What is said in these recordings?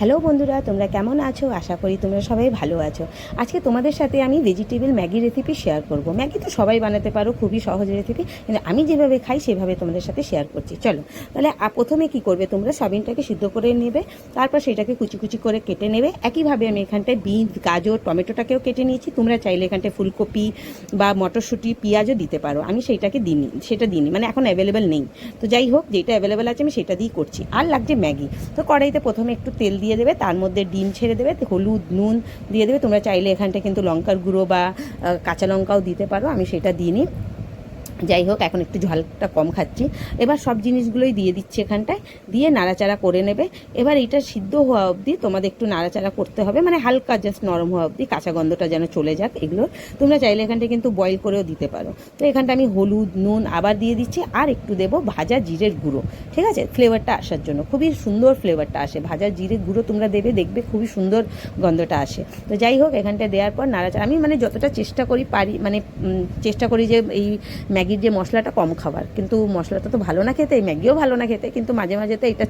Hello বন্ধুরা, তোমরা কেমন আছো? আশা করি তোমরা সবাই ভালো আছো। আজকে তোমাদের সাথে আমি ভেজিটেবল ম্যাগি রেসিপি শেয়ার করব। ম্যাগি তো সবাই বানাতে পারো, খুবই সহজ রেসিপি কিন্তু আমি যেভাবে খাই, সেভাবে তোমাদের সাথে শেয়ার করছি। চলো, তাহলে প্রথমে কি করবে তোমরা? সবিনটাকে সিদ্ধ করে নেবে, তারপর সেটাকে কুচি কুচি করে কেটে নেবে। একইভাবে আমি এখানটায় বিনস, গাজর, টমেটোটাকেও কেটে নিয়েছি। তোমরা চাইলে এখানটায় ফুলকপি বা মটরশুঁটি, পেঁয়াজও দিতে পারো। আমি সেইটাকে দিইনি, সেটা দিইনি মানে এখন অ্যাভেলেবেল নেই। তো যাই হোক, যেটা অ্যাভেলেবেল আছে, আমি সেটা দিয়েই করছি। আর লাগছে ম্যাগি। তো কড়াইতে প্রথমে একটু তেল দিয়ে দেবে, তার মধ্যে ডিম ছেড়ে দেবে, হলুদ, নুন দিয়ে দেবে। তোমরা চাইলে এখানটা কিন্তু লঙ্কার গুঁড়ো বা কাঁচা লঙ্কাও দিতে পারো, আমি সেটা দিইনি। যাই হোক, এখন একটু ঝালটা কম খাচ্ছি। এবার সব জিনিসগুলোই দিয়ে দিচ্ছি এখানটায়, দিয়ে নাড়াচাড়া করে নেবে। এবার এটা সিদ্ধ হওয়া অবধি তোমাদের একটু নাড়াচাড়া করতে হবে মানে হালকা জাস্ট নরম হওয়া অবধি, কাঁচা গন্ধটা যেন চলে যাক এগুলো। তোমরা চাইলে এখানটায় কিন্তু বয়েল করেও দিতে পারো। তো এখানটা আমি হলুদ, নুন আবার দিয়ে দিচ্ছি, আর একটু দেবো ভাজা জিরের গুঁড়ো, ঠিক আছে? ফ্লেভারটা আসার জন্য, খুবই সুন্দর ফ্লেভারটা আসে। ভাজা জিরের গুঁড়ো তোমরা দেবে, দেখবে খুবই সুন্দর গন্ধটা আসে। তো যাই হোক এখানটা দেওয়ার পর নাড়াচাড়া, আমি মানে যতটা চেষ্টা করি পারি মানে চেষ্টা করি যে এই ম্যাগির যে মশলাটা কম খাবার। কিন্তু মশলাটা তো ভালো না খেতে, ম্যাগিও ভালো না খেতে, কিন্তু মাঝে মাঝে তো এটা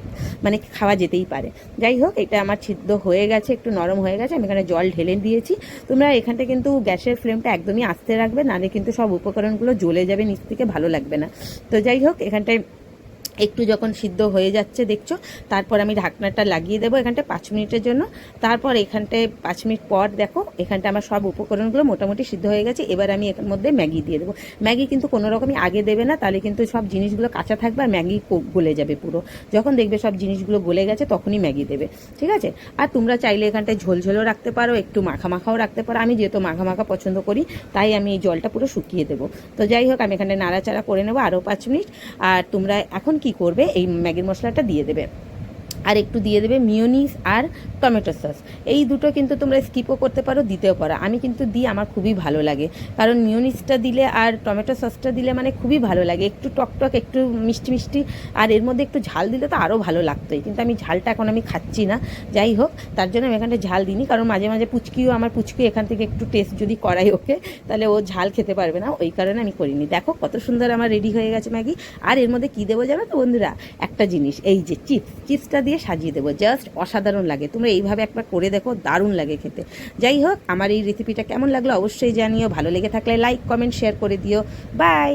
মানে খাওয়া যেতেই পারে। যাই হোক, এটা আমার ছিদ্র হয়ে গেছে, একটু নরম হয়ে গেছে, আমি এখানে জল ঢেলে দিয়েছি। তোমরা এখানটা কিন্তু গ্যাসের ফ্লেমটা একদমই আস্তে রাখবে, নাহলে কিন্তু সব উপকরণগুলো জ্বলে যাবে, নিচ থেকে ভালো লাগবে না। তো যাই হোক, এখানটায় একটু যখন সিদ্ধ হয়ে যাচ্ছে, দেখছ? তারপর আমি ঢাকনাটা লাগিয়ে দেবো এখানটায় পাঁচ মিনিটের জন্য। তারপর এখানটায় পাঁচ মিনিট পর দেখো এখানটা আমার সব উপকরণগুলো মোটামুটি সিদ্ধ হয়ে গেছে। এবার আমি এর মধ্যে ম্যাগি দিয়ে দেবো। ম্যাগি কিন্তু কোনো রকমই আগে দেবে না, তাহলে কিন্তু সব জিনিসগুলো কাঁচা থাকবে আর ম্যাগি কো- গলে যাবে পুরো। যখন দেখবে সব জিনিসগুলো গলে গেছে, তখনই ম্যাগি দেবে। ঠিক আছে? আর তোমরা চাইলে এখানটায় ঝোলঝোলও রাখতে পারো, একটু মাখা মাখাও রাখতে পারো। আমি যেহেতু মাখা মাখা পছন্দ করি, তাই আমি এই জলটা পুরো শুকিয়ে দেবো। তো যাই হোক, আমি এখানে নাড়াচাড়া করে নেব আরও পাঁচ মিনিট। আর তোমরা এখন কি করবে? এই ম্যাগির মশলাটা দিয়ে দেবে। আর একটু দিয়ে দেবে মিওনিস আর টমেটো সস এই দুটো কিন্তু তোমরা স্কিপও করতে পারো, দিতেও পারো। আমি কিন্তু দিই, আমার খুবই ভালো লাগে। কারণ মিওনিসটা দিলে আর টমেটো সসটা দিলে মানে খুবই ভালো লাগে। একটু টকটক, একটু মিষ্টি মিষ্টি, আর এর মধ্যে একটু ঝাল দিলে তো আরও ভালো লাগতোই। কিন্তু আমি ঝালটা এখন আমি খাচ্ছি না। যাই হোক, তার জন্য আমি এখানটা ঝাল দিইনি। কারণ মাঝে মাঝে পুচকিও, আমার পুচকি এখান থেকে একটু টেস্ট যদি করাই ওকে, তাহলে ও ঝাল খেতে পারবে না। ওই কারণে আমি করিনি। দেখো কত সুন্দর আমার রেডি হয়ে গেছে ম্যাগি। আর এর মধ্যে কী দেবো জানো তো বন্ধুরা? একটা জিনিস, এই যে চিপস চিপসটা দিয়ে সাজিয়ে দেবো জাস্ট অসাধারণ লাগে। তোমরা এইভাবে একবার করে দেখো, দারুণ লাগে খেতে। যাই হোক, আমার এই রেসিপিটা কেমন লাগল অবশ্যই জানিও, ভালো লেগে থাকলে লাইক কমেন্ট শেয়ার করে দিও। বাই